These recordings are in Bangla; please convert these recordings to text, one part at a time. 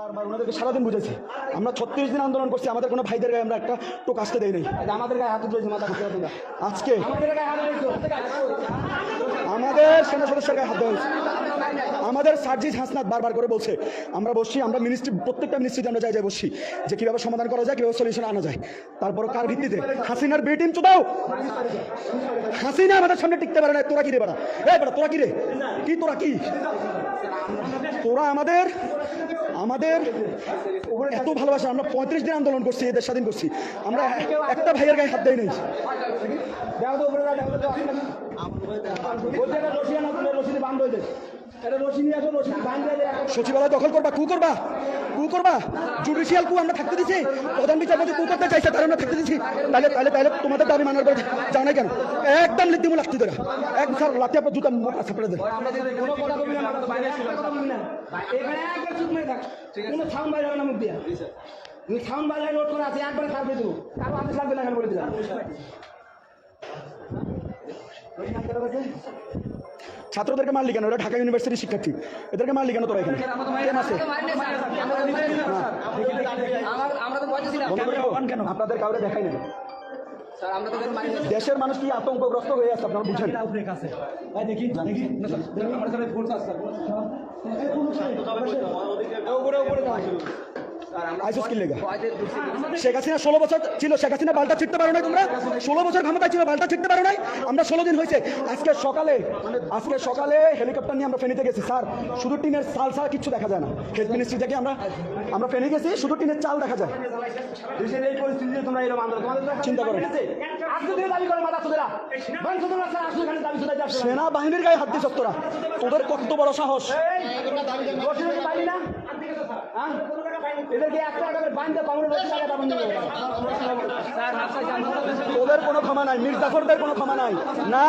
বারবার ওনাদেরকে সারাদিন বুঝেছি। আমরা ছত্রিশ দিন আন্দোলন করছি আমাদের কোনো ভাইদের গায়ে আমরা একটা টোক আসতে দেই নাই। আমাদের গায়ে হাত উঠেছে মাথা আজকে আমাদের সেনা সদস্যের গায়ে হাত দেওয়া হয়েছে। আমাদের সার্জিস হাসনাত বারবার করে বলছে আমরা বসছি আমরা মিনিস্ট্রি প্রত্যেকটা মিনিস্ট্রিতে আমরা যাই যাই বসছি যে কীভাবে সমাধান করা যায় কীভাবে সলিউশন আনা যায়। তারপর কার ভিত্তিতে? হাসিনার বি টিম চুদাও হাসিনা আমাদের সামনে টিকতে পারে না তোরা কি রে বেড়া? এই বেড়া তোরা কি রে? কি তোরা কি? তোরা আমাদের আমাদের এত ভালোবাসা আমরা পঁয়ত্রিশ দিন আন্দোলন করছি এদের স্বাধীন করছি। আমরা একটা ভাইয়ের গায়ে হাত দেয় নাই। দেখো তো উপরে দেখো তো সচিবালয় দখল করবা কু করবা? কু করবা? জুডিশিয়াল কু আমরা থাকতে দিছি। প্রধান বিচারপতি কু করতে চাইছে তারা আমরা থাকতে দিছি। তাহলে তাহলে তাহলে তোমাদের দাবি মানার পর যাও নাই কেন? একদম লিদ্দিমু লাগতে ধরা। এক স্যার লাঠি আপনার জুতা মোটা সাপড়ে দেয় কোনো না বাইরে না। মুখ দিয়া। তুমি সাউন্ড বাইরে নোট করে আছে একবারে সার্ভে দেবো। না বলে দিলাম? ছাত্রদেরকে মারলি কেন ওরা ঢাকা ইউনিভার্সিটির শিক্ষার্থী এদেরকে মারলি কেন তোরা এখানে কেন আছে। আপনাদের কাউরে দেখাই না স্যার আমরা তো বের মানি দেশের মানুষ কি আতঙ্কগ্রস্ত হয়ে আছে আপনারা বুঝেন দেখি আইসোস কি লেগা শেখ হাসিনা ষোলো বছর ছিল শেখ হাসিনা বালটা ছিটতে পারো নাই তোমরা? ষোলো বছর ক্ষমতায় ছিল বালটা ছিটতে পারো নাই? আমরা ষোলো দিন হয়েছে। আজকে সকালে আজকে সকালে হেলিকপ্টার নিয়ে আমরা ফেনীতে গেছি স্যার। শুধু টিনের চাল ছাড়া কিচ্ছু দেখা যায় না। হেলথ মিনিস্ট্রি থেকে আমরা আমরা ফেনী গেছি শুধু টিনের চাল দেখা যায়। চিন্তা করো। আজকে থেকে দাবি করে মাথা সুদেরা ভাই সুদেরা স্যার আসলে এখানে দাবি সুদাই যাচ্ছে সেনা বাহিনীর গায়ে হাত দিস তোরা তোদের কত বড় সাহস? এদেরকে এক টাকা দিবে তোদের কোনো ক্ষমা নাই মির্জাফরদের কোনো ক্ষমা নাই। না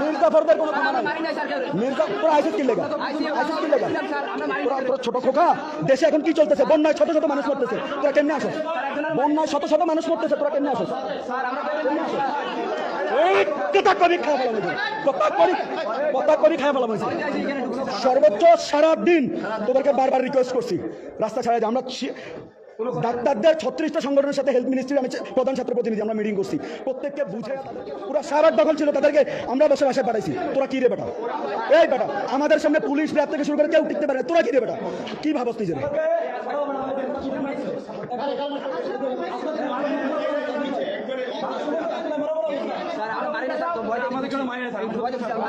মির্জাফরদের কোনো ক্ষমা নাই। স্যার মির্জা তোরা আইসিস কি লেগা আইসিস কি লেগা স্যার। আমরা ছোট খোকা দেশে এখন কি চলতেছে? বন্যায় শত শত মানুষ মরতেছে। তোরা কেমনে আসো? বন্যায় শত শত মানুষ মরতেছে তোরা কেমনে আসো? এই হয়েছে সর্বোচ্চ সারা দিন তোদেরকে বারবার রিকোয়েস্ট করছি। রাস্তা ছাড়া আমরা ডাক্তারদের ছত্রিশটা সংগঠনের সাথে হেলথ মিনিস্ট্রির আমি প্রধান ছাত্র প্রতিনিধি আমরা মিটিং করছি। প্রত্যেককে বুঝে পুরো সারা দখল ছিল, তাদেরকে আমরা বসে বাসায় পাঠাইছি। তোরা কি রে বেটা? এই বেটা, আমাদের সামনে পুলিশ র্যাব থেকে শুরু করে কেউ টিকতে পারে তোরা কি রে বেটা? কি ভাবস নিজের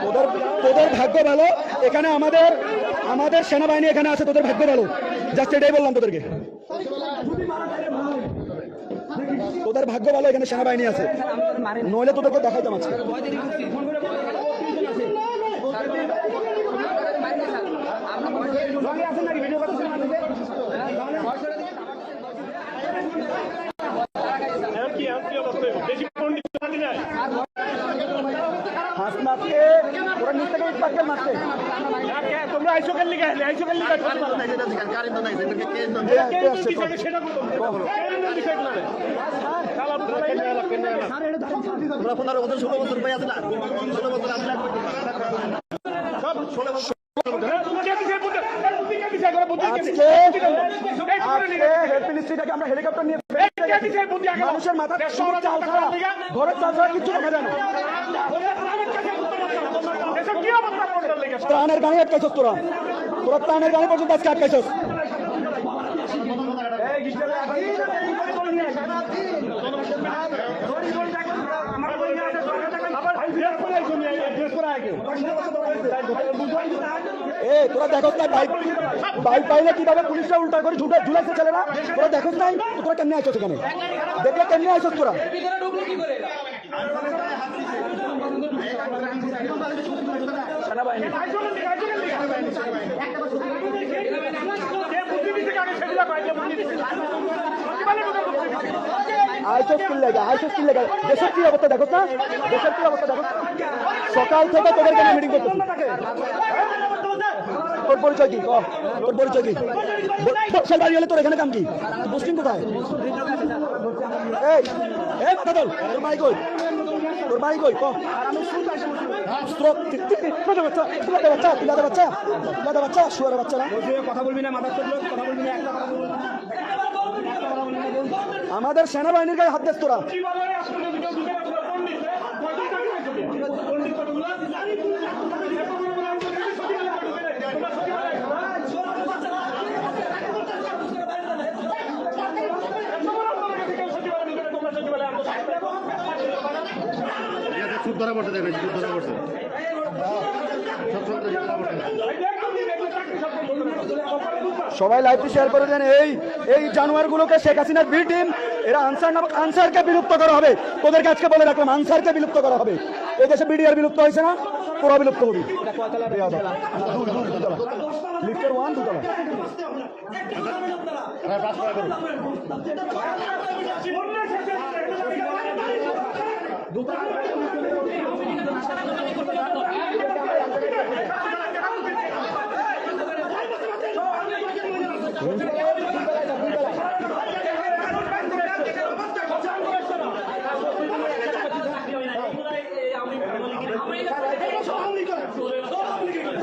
তোদের তোদের ভাগ্য ভালো এখানে আমাদের আমাদের সেনাবাহিনী এখানে আছে তোদের ভাগ্য ভালো। জাস্ট এটাই বললাম তোদেরকে। তোদের ভাগ্য ভালো এখানে সেনাবাহিনী আছে। নইলে তোদেরকে দেখাইতাম আজকে। আছেন নাকি? ভিডিও করতেছেন আমাদেরকে হাসনাথকে ওরা নিচ থেকে ইটপাটকেল মারছে তোমরা আইসো কেন লিখে আসলে আইসো কেন লিখে আসলে কে- কে আসছে তোর? তোমরা পনেরো বছর ষোলো বছর পাই আসলা ষোলো বছর আসলা আজকে আজকে হেলথ আমরা হেলিকপ্টার নিয়ে মানুষের মাথা ঘরের চাল ছাড়া দেখা যায় না ত্রাণের গাড়ি আটকাইছস তোরা। তোরা ত্রাণের গাড়ি পর্যন্ত আজকে আটকাইছস। এ, তোরা দেখোস না বাইক বাইক পাইলে কীভাবে পুলিশরা উল্টা করে ঝুটে ঝুলাইছে ছেলেরা? তোরা দেখোস নাই? তোরা কেমনে আইছস এখানে? দেখলে কেমনে আইছস তোরা? লেগে আইসস কি লেগে। দেশের কি অবস্থা দেখোস না দেশের কি অবস্থা দেখো সকাল থেকে তোদের কেন মিটিং করতেছি? তোর পরিচয় কি? তোর পরিচয় কি? বক্সাল বাড়ি হলে তোর এখানে কাম কি? পোস্টিং কোথায়? এই মাথা দল। তোর কই তোর কই ক? স্ট্রোক। বাচ্চা বাচ্চা বাচ্চা বাচ্চা বাচ্চা না? কথা বলবি না মাথা কথা বলবি না একটা কথা বলবি। আমাদের সেনাবাহিনীর গায়ে হাত দেশ তোরা। ধরা পড়ছে দেখবেন চুপ ধরা সব পড়ছে। সবাই লাইভটি শেয়ার করে দেন। এই এই জানোয়ারগুলোকে শেখ হাসিনার বি টিম এরা আনসার নামক আনসারকে বিলুপ্ত করা হবে। তোদেরকে আজকে বলে রাখলাম আনসারকে বিলুপ্ত করা হবে। এই দেশে বিডিআর বিলুপ্ত হয়েছে না? পুরো বিলুপ্ত হবে। লিফটের ওয়ান দুতলা।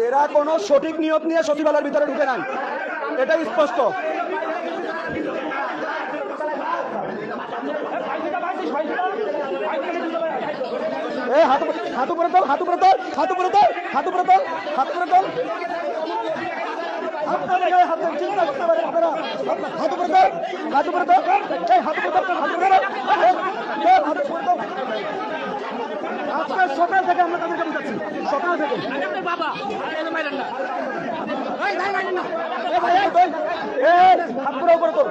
এরা কোনো সঠিক নিয়ত নিয়ে সচিবালয়ের ভিতরে ঢুকে নাই। এটাই স্পষ্ট। এ হাত হাত উপরে তোল হাত উপরে তোল হাত উপরে তোল হাত উপরে তোল হাত উপরে তোল হাত উপরে তোল হাত উপরে তোল হাত উপরে তোল হাত উপরে সকাল থেকে আমরা তাদেরকে বুঝাচ্ছি সকাল থেকে উপরে তোল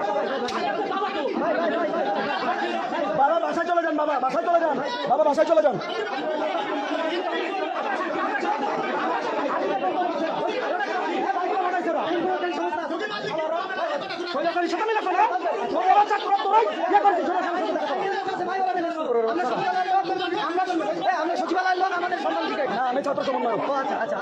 বাবা বাসায় চলে যান বাবা বাসায় চলে যান বাবা বাসায় চলে যান। আমরা সচিবালয়ের লোক আমাদের সম্মান দিকে না আমি ছাত্র সমন্বয় আচ্ছা আচ্ছা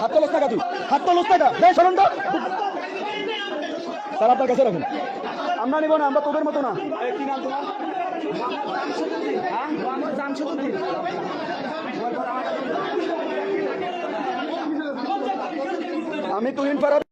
হাত তো টাকা তুই। হাত তো টাকা। দেয় সরণ তো তারা আপনার কাছে রাখুন। আমরা নিব না, আমরা তোদের মতো না। কি নাম তোমার? আমি তুহিন ফারাদ।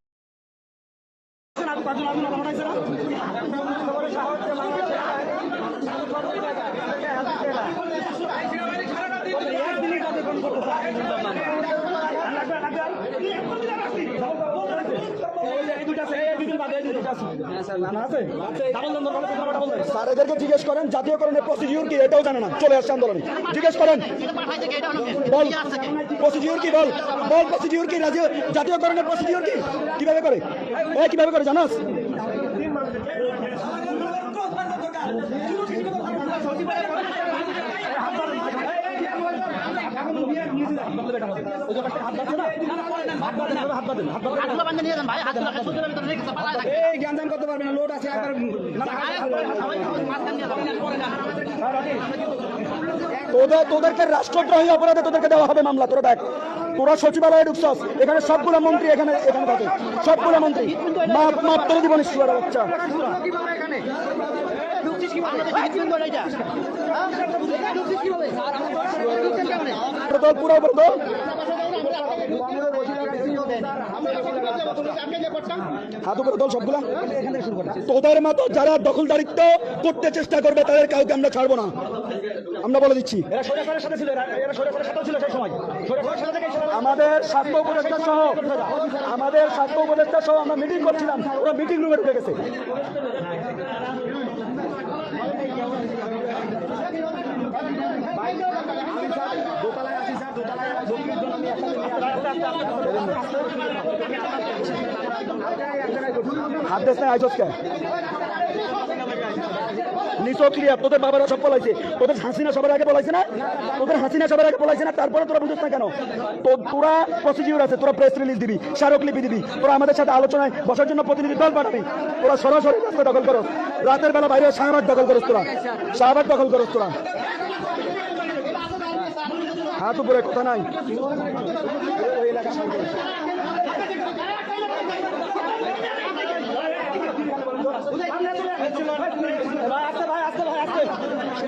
স্যার, এদেরকে জিজ্ঞেস করেন, জাতীয়করণের প্রসিডিউর কি? এটাও জানে না। চলে আসছে আন্দোলনে। জিজ্ঞেস করেন। বল। প্রসিডিউর কি? বল। বল প্রসিডিউর কি? জাতীয়করণের প্রসিডিউর কি? কীভাবে করে? এ, কীভাবে করে? জানাস? এই জ্ঞান করতে পারবে না লোড আছে একবার তোদের তোদেরকে রাষ্ট্রদ্রোহী অপরাধে তোদেরকে দেওয়া হবে মামলা তোরা দেখ। তোরা সচিবালয়ে ঢুকছস এখানে সবগুলো মন্ত্রী এখানে এখানে থাকে। সবগুলো মন্ত্রী। মাপ মাপ তোর জীবন ঈশ্বর বাচ্চা। পুরো হাত উপরে সবগুলা। তোদের মতো যারা দখলদারিত্ব করতে চেষ্টা করবে তাদের কাউকে আমরা ছাড়বো না। আমরা বলে দিচ্ছি। আমাদের স্বাস্থ্য উপদেষ্টা সহ আমাদের স্বাস্থ্য উপদেষ্টা সহ আমরা মিটিং করছিলাম। ওরা মিটিং রুমে ঢুকে গেছে। তোদের বাবারা সব পলাইছে। তোদের হাসিনা সবার আগে পলাইছে না? তোদের হাসিনা সবার আগে পলাইছে না? তারপরে তোরা বুঝছ না কেন? তো তোরা প্রসিডিউর আছে, তোরা প্রেস রিলিজ দিবি, স্মারকলিপি দিবি, তোরা আমাদের সাথে আলোচনায় বসার জন্য প্রতিনিধি দল পাঠাবি। তোরা সরাসরি দখল করো রাতের বেলা বাইরে শাহবাগ দখল করস তোরা। শাহবাগ দখল করস তোরা। হাত উপরে কথা নাই।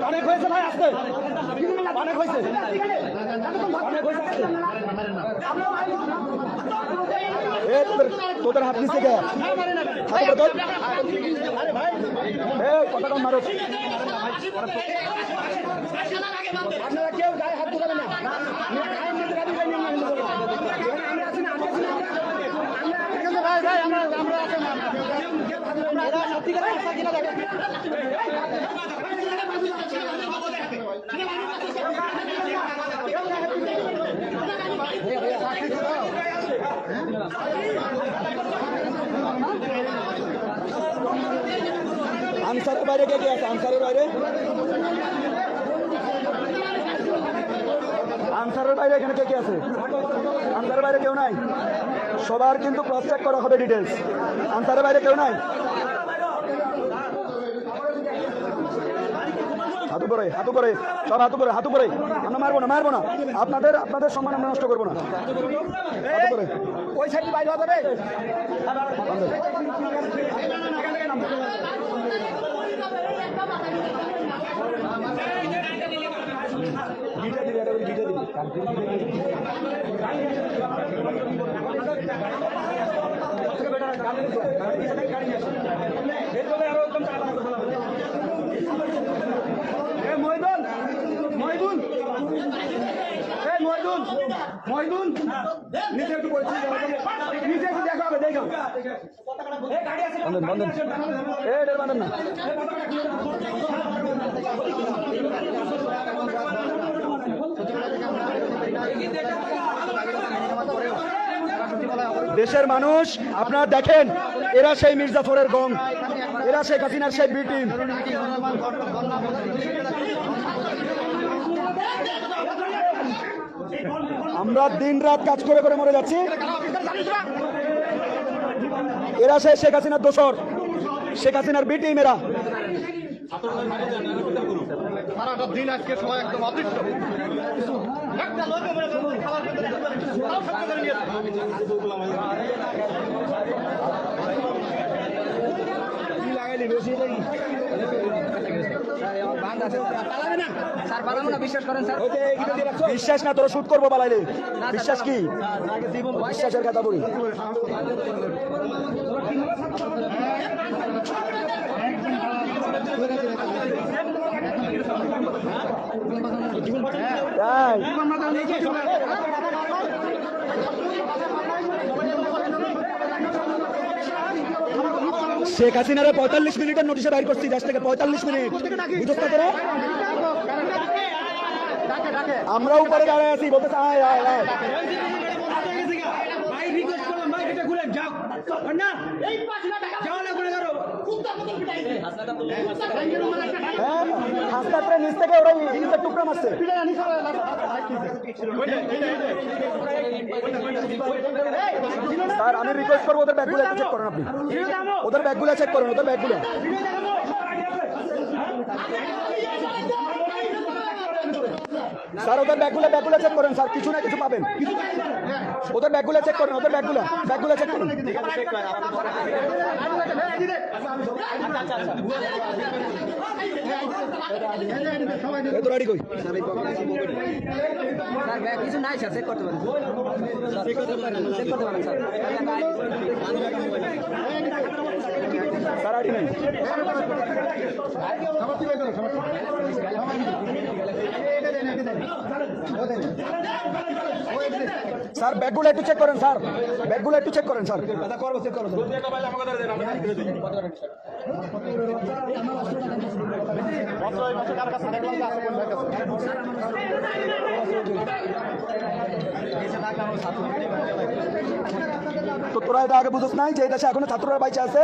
অনেক হয়েছে ভাই আসতে। অনেক হয়েছে অনেক হয়েছে তোদের হাত নিচে গে হাত উপরে তোল। এ কথা কম মারো আপনারা কেউ গায়ে হাত ঢোকাবেন না আমরা আমরা। আমরা- ভাই ভাই আমরা আমরা আছি না। এরা সত্যিকারের আশা কিনা দেখেন। আনসারের বাইরে কে কে আছে? আনসারের বাইরে? আনসারের বাইরে এখানে কে কে আছে? আনসারের বাইরে কেউ নাই? সবার কিন্তু ক্রস চেক করা হবে ডিটেলস আনসারের বাইরে কেউ নাই? হাতু করে হাতু করে সব হাতু করে হাতু করে আমরা মারবো না মারবো না। আপনাদের আপনাদের সম্মান আমরা নষ্ট করব না। হাতু করে ওই সাইডে বাইরে হতে হবে গিটা দিবি এটা গিটা দিবি ময়দুল ময়দুল। ময়দুল ময়দুল নিচে একটু বলছি নিচে একটু দেখা হবে দেখো দেশের মানুষ, আপনারা দেখেন, এরা সেই মির্জাফরের গং, এরা শেখ হাসিনার সেই বি টিম। আমরা দিন রাত কাজ করে করে মরে যাচ্ছি। এরা সে শেখ হাসিনার দোসর শেখ হাসিনার বি টিম এরা। সারাটা দিন নিয়ে যায়। বিশ্বাস না তোরা শুট করব বালাইলে। বিশ্বাস কি? বিশ্বাসের কথা বলি। তাই শেখ হাসিনারে পঁয়তাল্লিশ মিনিটের নোটিশে বাইর করছি দেশ থেকে পঁয়তাল্লিশ মিনিট বুঝতে তোরা আমরা উপরে দাঁড়ায় আছি বলতে আয় আয় আয় হ্যাঁ প্রায় নিচ থেকে ওরা ইটের টুকরা মারছে স্যার, আমি রিকোয়েস্ট করব ওদের ব্যাগগুলো চেক করেন আপনি। ওদের ব্যাগগুলো চেক করেন, ওদের ব্যাগগুলো স্যার ওদের ব্যাগগুলো ব্যাগগুলো চেক করেন স্যার কিছু না কিছু পাবেন। ওদের ব্যাগগুলো চেক করেন ওদের ব্যাগগুলো ব্যাগগুলো চেক করেন। কিছু নাই স্যার চেক করতে পারেন। চেক করতে পারেন চেক করতে পারেন স্যার। স্যার রেডি নেই। স্যার ব্যাগগুলো একটু চেক করেন স্যার। ব্যাগগুলো একটু চেক করেন স্যার। করব তো তোরা এটা আগে বুঝোস নাই যে এই দেশে এখনও ছাত্ররা বাইচে আছে?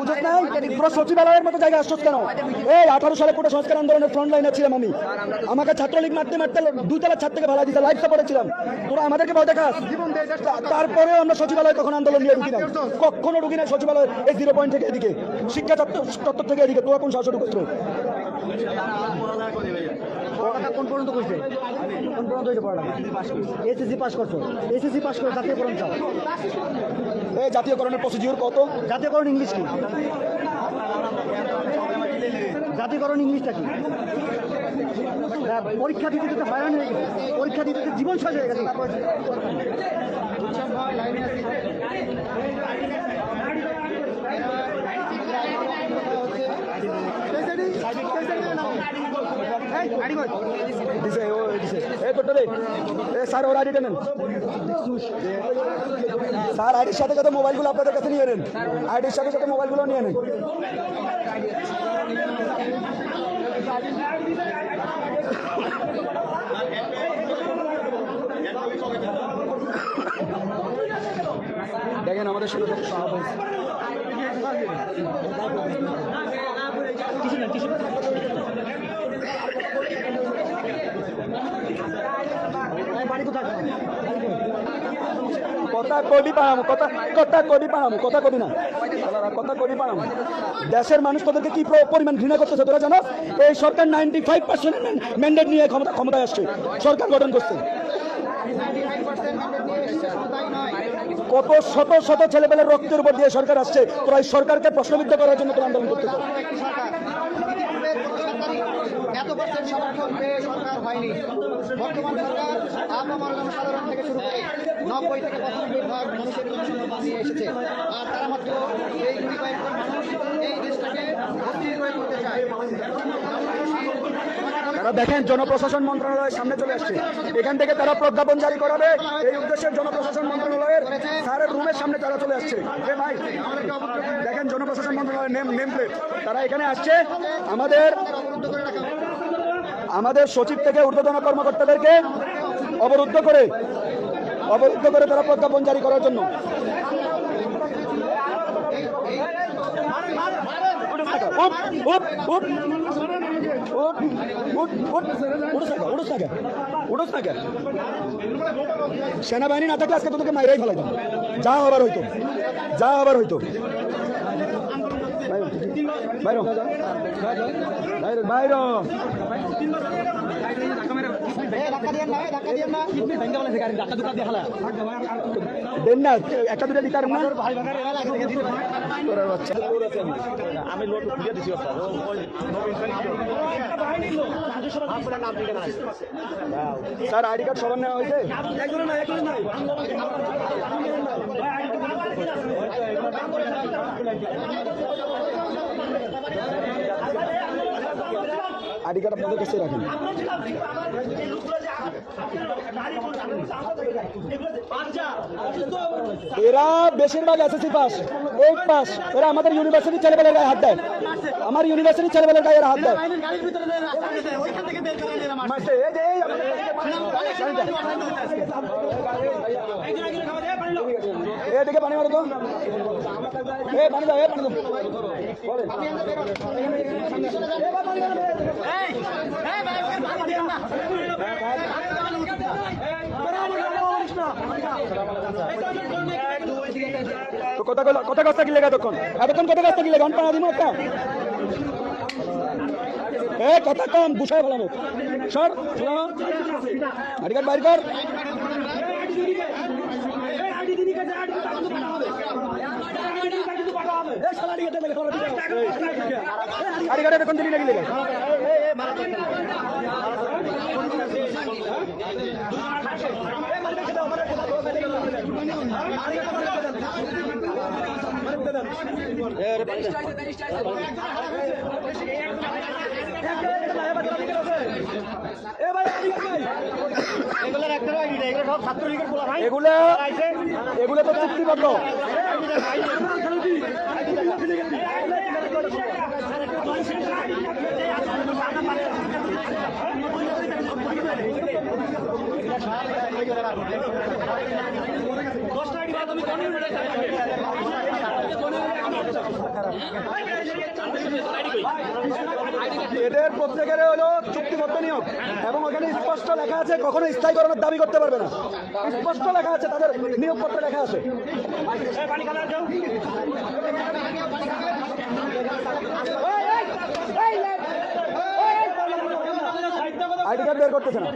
বুঝোস নাই? তোরা সচিবালয়ের মতো জায়গায় আসছোস কেন? এই আঠারো সালে কোটা সংস্কার আন্দোলনের ফ্রন্ট লাইনে ছিলাম আমি। আমাকে ছাত্রলীগ মারতে মারতে দুইতলা ছাদ থেকে ভালো দিতে লাইফ সাপোর্টে ছিলাম। তোরা আমাদেরকে ভয় দেখাস? তারপরেও আমরা সচিবালয় তখন আন্দোলন নিয়ে ঢুকি নাই। কখনো ঢুকি নাই সচিবালয় এই জিরো পয়েন্ট থেকে এদিকে। শিক্ষা তত্ত্ব তত্ত্ব থেকে এদিকে। তোরা কোন সাহস ঢুকছ পড়ালেখা কোন পর্যন্ত করছে কোন পর্যন্ত হয়েছে পড়ালেখা এসএসসি পাস করছ। এসএসসি পাস করে জাতীয়করণ চাও। এই জাতীয়করণের প্রসিডিওর কত? জাতীয়করণ ইংলিশ কি? জাতীয়করণ ইংলিশটা কি? হ্যাঁ, পরীক্ষা দিতে দিতে হয়রান হয়ে গেছে পরীক্ষা দিতে দিতে জীবন শেষ হয়ে গেছে তারপর দিছে ও দিছে। এই তোরটা দে এ স্যার ওর আইডিটা নেন। স্যার আইডির সাথে সাথে মোবাইলগুলো আপনাদের কাছে নিয়ে নেন। আইডির সাথে সাথে মোবাইলগুলো নিয়ে নেন। দেখেন আমাদের ষোলো সদস্য আহত হয়েছে। বাড়ি কোথায় কথা কবি কথা কথা কবি কথা কবি না। কথা কবি দেশের মানুষ তোদেরকে কি প্র- পরিমাণ ঘৃণা করতেছে তোরা জানো? এই সরকার নাইনটি ফাইভ পার্সেন্ট ম্যান্ডেট নিয়ে ক্ষমতা ক্ষমতায় আসছে। সরকার গঠন করছে। কত শত শত ছেলেপেলের রক্তের উপর দিয়ে সরকার আসছে। তোরা সরকারকে প্রশ্নবিদ্ধ করার জন্য তোরা আন্দোলন করতেছে। এত পার্সেন্ট সমর্থন পেয়ে সরকার হয়নি। বর্তমান সরকার আপামর জনসাধারণ থেকে শুরু করে নব্বই থেকে পঁচানব্বই ভাগ মানুষের জনসংখ্যা এসেছে। আর তারা মাত্র এই দুই কয়েকজন মানুষ এই দেশটাকে অস্থির করে তুলতে চায়। তারা দেখেন, জনপ্রশাসন মন্ত্রণালয়ের সামনে চলে আসছে। এখান থেকে তারা প্রজ্ঞাপন জারি করাবে। এই উদ্দেশ্যে জনপ্রশাসন মন্ত্রণালয়ের স্যারের রুমের সামনে তারা চলে আসছে। এ ভাই, দেখেন, জনপ্রশাসন মন্ত্রণালয়ের নেম নেম প্লেট তারা এখানে আসছে। আমাদের আমাদের সচিব থেকে ঊর্ধ্বতন কর্মকর্তাদেরকে অবরুদ্ধ করে অবরুদ্ধ করে তারা প্রজ্ঞাপন জারি করার জন্য? সেনাবাহিনী না থাকলে আজকে তোদেরকে মাইরাই ফেলাইতাম যা আবার হইতো, যা আবার হইতো বাইরো বাইরো দেন না একটা দুটা দিতে না? আমি লোড খুলে দিছি স্যার, আইডি কার্ড সবার নেওয়া হয়েছে? আইডি কার্ড আপনাদের কাছে রাখেন। এরা বেশিরভাগ এসএসসি পাস এইট পাস এরা আমাদের ইউনিভার্সিটি ছেলেবেলের গায়ে হাত দেয়। আমার ইউনিভার্সিটি ছেলেবেলের গায়ে হাত দেয়। এদিকে পানি মারো তো। তো কথা কইলা কথা কাজটা কি লেগা তখন? এতক্ষণ কথা কাজটা কি লেগা? পানা দিমো একটা। এ কথা কম বুঝাই ফেলামো। সর কার্ড বাইর কর। কার্ড দিলি নাকি লেগে এগুলোর একটা আইডি এগুলো এগুলো তো চুক্তিবদ্ধ। এদের প্রত্যেকের হলো চুক্তিবদ্ধ নিয়োগ এবং ওখানে স্পষ্ট লেখা আছে কখনো স্থায়ীকরণের দাবি করতে পারবে না। স্পষ্ট লেখা আছে, তাদের নিয়োগপত্রে লেখা আছে। আইডি কার্ড বের করতেছে না।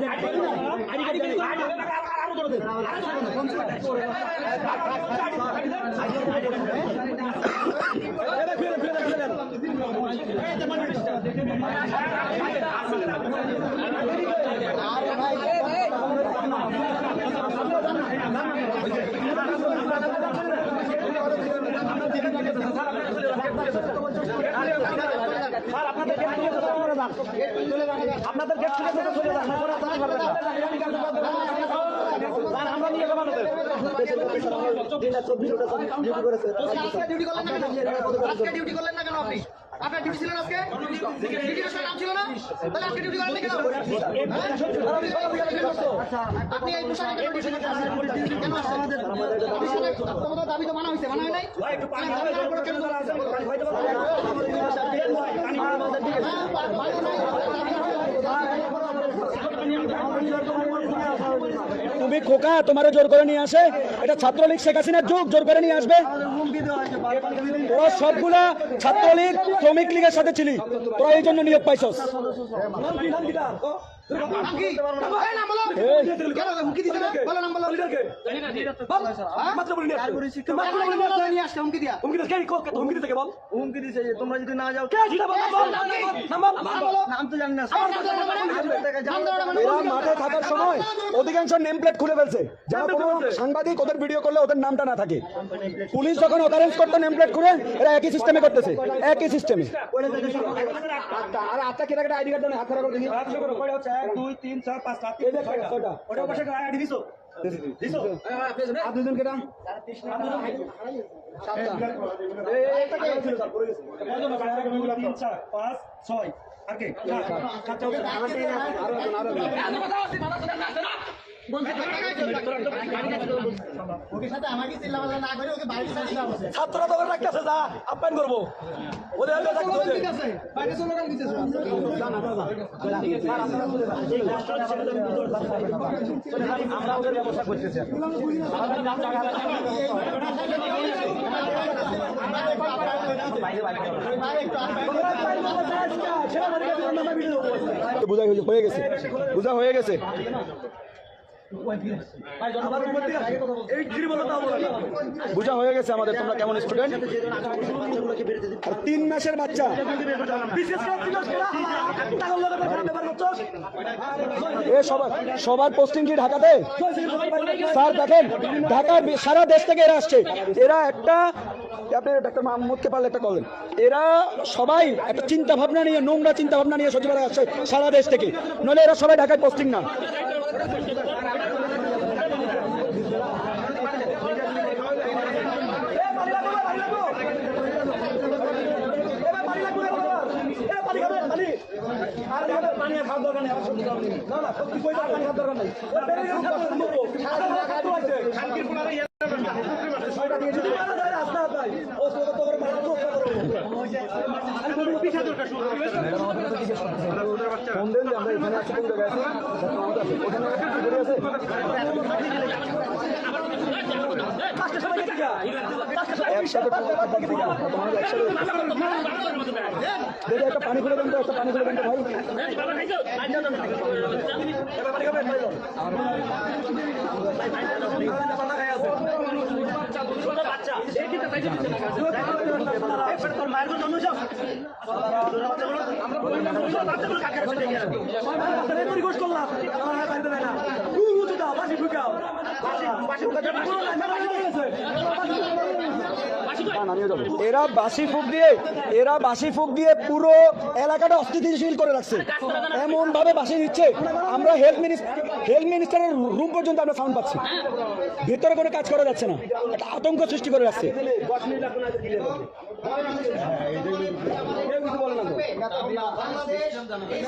আপনাদের গেট থেকে চলে যান আমরা নিয়ে যাব ডিউটি করলেন না কেন আপনি আপনার ডিউটি ছিল আজকে ডিউটি নাম ছিল না তাহলে আজকে ডিউটি করেন কেন হ্যাঁ? আপনি এই পোশাকে কেন ডিউটি কেন আসছেন পোশাকের দাবি তো মানা হয়েছে মানা হয় নাই আমি তুমি খোকা তোমারে জোর করে নিয়ে আসে। এটা ছাত্রলীগ শেখ হাসিনার যুগ জোর করে নিয়ে আসবে। তোরা সবগুলা ছাত্রলীগ শ্রমিক লীগের সাথে ছিলি। তোরা এই জন্য নিয়োগ পাইছস। তোমরা যদি না যাও নাম তো জানি না। মানে? মানে? এরা মাঠে থাকার সময় অধিকাংশ নেম প্লেট খুলে ফেলছে যারা কোনো সাংবাদিক ওদের ভিডিও করলে ওদের নামটা না থাকে পুলিশ যখন অকারেন্স করতো নেম প্লেট খুলে এরা একই সিস্টেমে করতেছে একই সিস্টেমে আর আটটা কেটে আইডি কার্ড হাত ধরা করে দেখি দুই তিন চার পাঁচ সাত? ওটা পাশে আইডি দিছো দিছো আর দুজন কেটা তিন ছাত্ররা তো রাখতেছে যা আপ্যায়ন করব। ওদের। আমরা ব্যবস্থা করতেছি। বোঝা হয়ে গেছে। বোঝা হয়ে গেছে। বোঝা হয়ে গেছে আমাদের তোমরা কেমন স্টুডেন্ট তিন মাসের বাচ্চা। এ সবার সবার পোস্টিং কি ঢাকাতে? স্যার দেখেন ঢাকার সারা দেশ থেকে এরা আসছে। এরা একটা আপনি ডাক্তার মাহমুদকে পারলে একটা বলেন এরা সবাই একটা চিন্তা ভাবনা নিয়ে নোংরা চিন্তা ভাবনা নিয়ে সচিবালয় আসছে সারা দেশ থেকে। নইলে এরা সবাই ঢাকায় পোস্টিং না। ফোন দেন যে আমরা এখানে আছি কোন জায়গায় আছি ওখানে আছে একসাথে দেখি একটা পানি খুলে দেন তো একটা পানি খুলে দেন তো ভাই যাব। এরা বাসি ফুক দিয়ে, এরা বাসি ফুক দিয়ে পুরো এলাকাটা অস্থিতিশীল করে রাখছে। এমন ভাবে বাসি দিচ্ছে। আমরা হেলথ মিনিস্টার হেলথ মিনিস্টারের রুম পর্যন্ত আমরা সাউন্ড পাচ্ছি। ভেতরে কোনো কাজ করা যাচ্ছে না। একটা আতঙ্ক সৃষ্টি করে রাখছে।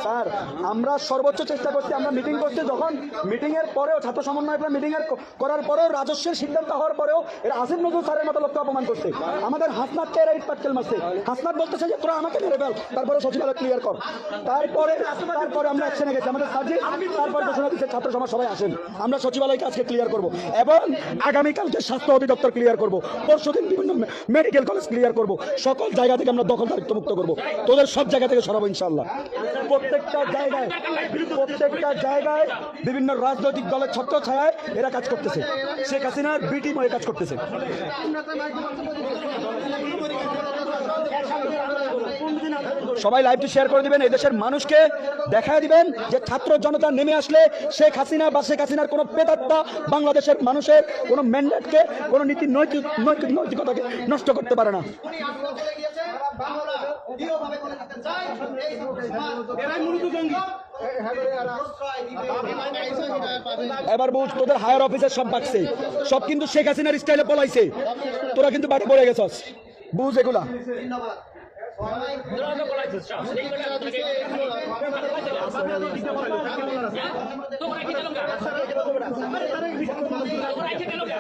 স্যার, আমরা সর্বোচ্চ চেষ্টা করছি, আমরা মিটিং করছি যখন মিটিং এর পরেও, ছাত্র সমন্বয় মিটিং এর করার পরেও, রাজস্বের সিদ্ধান্ত হওয়ার পরেও, এরা আসিফ নজরুল স্যারের মতো লোককে অপমান করছে। আমাদের হাসনাথকে এরা ইটপাটকেল মারছে? হাসনাথ বলতেছে যে, তোরা আমাকে মেরে ফেল, তারপরে সচিবালয় ক্লিয়ার কর। তারপরে তারপরে আমরা অ্যাকশনে গেছি। আমাদের সার্জি তারপরে ঘোষণা দিচ্ছে, ছাত্র সমাজ সবাই আসেন, আমরা সচিবালয়কে আজকে ক্লিয়ার করব এবং আগামীকালকে স্বাস্থ্য অধিদপ্তর ক্লিয়ার করব। পরশুদিন বিভিন্ন মেডিকেল কলেজ ক্লিয়ার করব। সকল জায়গা থেকে আমরা দখলদারিত্ব মুক্ত করব। তোদের সব জায়গা থেকে সরাবো ইনশাল্লাহ প্রত্যেকটা জায়গায় প্রত্যেকটা জায়গায় বিভিন্ন রাজনৈতিক দলের ছত্র ছায়ায় এরা কাজ করতেছে। শেখ হাসিনার বি টিম হয়ে কাজ করতেছে। সবাই লাইভটি শেয়ার করে দিবেন এই দেশের মানুষকে দেখায় দিবেন যে ছাত্র জনতা নেমে আসলে শেখ হাসিনা বা শেখ হাসিনার কোনো পেতাত্তা বাংলাদেশের মানুষের কোনো ম্যান্ডেটকে কোনো নীতি নৈতিক নৈতিকতাকে নষ্ট করতে পারে না। এবার বুঝ তোদের হায়ার অফিসের সব বাকছে সব কিন্তু শেখ হাসিনার স্টাইলে পলাইছে। তোরা কিন্তু বাড়ি পড়ে গেছস। বুঝ এগুলা।